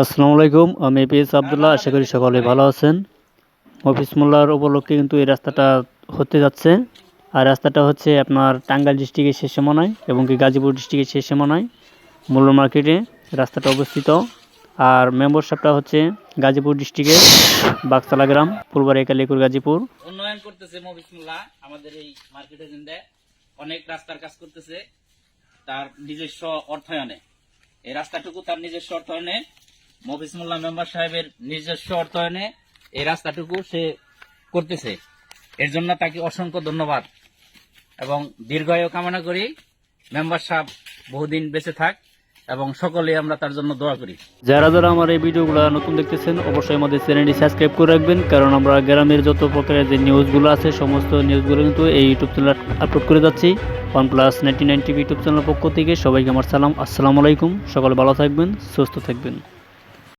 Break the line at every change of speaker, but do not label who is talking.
আসসালামু আলাইকুম আমি পিএস আবদুল্লাহ আশা করি সকলে ভালো আছেন। অফিস মোল্লার উপলক্ষে কিন্তু এই রাস্তাটা হতে যাচ্ছে। আর রাস্তাটা হচ্ছে আপনার টাঙ্গাইল ডিস্ট্রিক্টের শেষ সীমানায় এবং কি গাজীপুর ডিস্ট্রিক্টের শেষ সীমানায় মূল্য মার্কেটে রাস্তাটা অবস্থিত। আর মেম্বারশিপটা হচ্ছে গাজীপুর ডিস্ট্রিক্টের বাগসালা গ্রাম ফুলবাড়ি কালিকুর গাজীপুর।
উন্নয়ন করতেছে মফিসমুল্লাহ আমাদের এই মার্কেটে জিন্দে অনেক রাস্তার কাজ করতেছে তার নিজস্ব অর্থায়নে। এই রাস্তাটুকু তার নিজস্ব অর্থায়নে মফিসমুল্লাহ মেম্বার সাহেবের নিজস্ব অর্থায়নে এই রাস্তাটুকু সে করতেছে। এর জন্য তাকে অসংখ্য ধন্যবাদ এবং দীর্ঘায়ু কামনা করি। মেম্বার সাহেব বহুদিন বেঁচে থাক এবং সকলে আমরা তার জন্য দোয়া করি।
যারা যারা আমার এই ভিডিওগুলো নতুন দেখতেছেন, অবশ্যই আমাদের চ্যানেলটি সাবস্ক্রাইব করে রাখবেন, কারণ আমরা গ্রামের যত প্রকারের যে নিউজগুলো আছে, সমস্ত নিউজগুলো কিন্তু এই ইউটিউব চ্যানেল আপলোড করে যাচ্ছি। One plus ninety nine TV YouTube চ্যানেলের পক্ষ থেকে সবাইকে আমার সালাম। আসসালামু আলাইকুম। সকলে ভালো থাকবেন, সুস্থ থাকবেন।